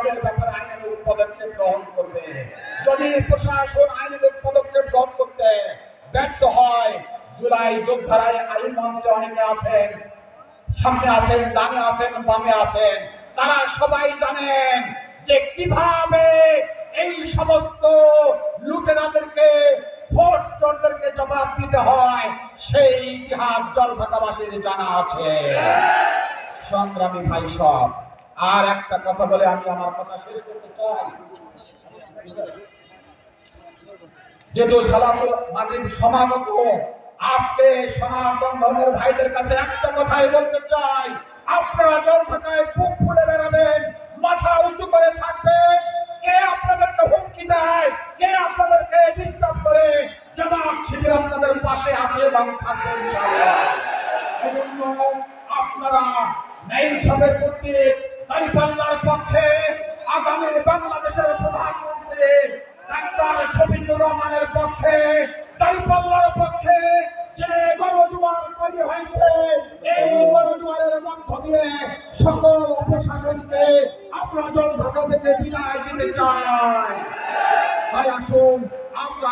তাদের ব্যাপারে আইনানুগ পদক্ষেপ গ্রহণ করবে। যদি প্রশাসন আইনানুগ পদক্ষেপ গ্রহণ করতে ব্যর্থ হয়, জুলাই যোদ্ধারাই আইন মঞ্চে অনেকে আছেন, সামনে আছেন, ডানে আছেন, বামে আছেন, তারা সবাই জানেন যে কীভাবে এই সমস্ত লুটেরাদেরকে, ভোট চোরদেরকে জবাব দিতে হয়, সেই ইতিহাস জল ঢাকাবাসীর জানা আছে। সংগ্রামী ভাই সব আর একটা কথা বলে আমি আমার কথা শেষ করতে চাই। যেহেতু সালামুল মাজিদ সমাগত, আজকে সনাতন ধর্মের ভাইদের কাছে একটা কথাই বলতে চাই। আপনারা জল থাকায় বুক ফুলে বেড়াবেন, মাথা উঁচু করে থাকবেন। কে আপনাদেরকে হুমকি দেয়? কে আপনাদেরকে ডিস্টার্ব করে? জবাব শিবির আপনাদের পাশে আছে এবং থাকবে ইনশাআল্লাহ। এজন্য আপনারা নাইন সাহেবের কর্তৃক দাঁড়িপাল্লার পক্ষে আগামীর বাংলাদেশের প্রধানমন্ত্রী ডাক্তার শফিকুর রহমানের পক্ষে দাঁড়িপাল্লার পক্ষে যে গণজোয়ার তৈরি হয়েছে, এই গণজোয়ারের মধ্য দিয়ে সকল প্রশাসনকে আমরা জল ঢাকা থেকে বিদায় দিতে চাই। তাই আসুন, আমরা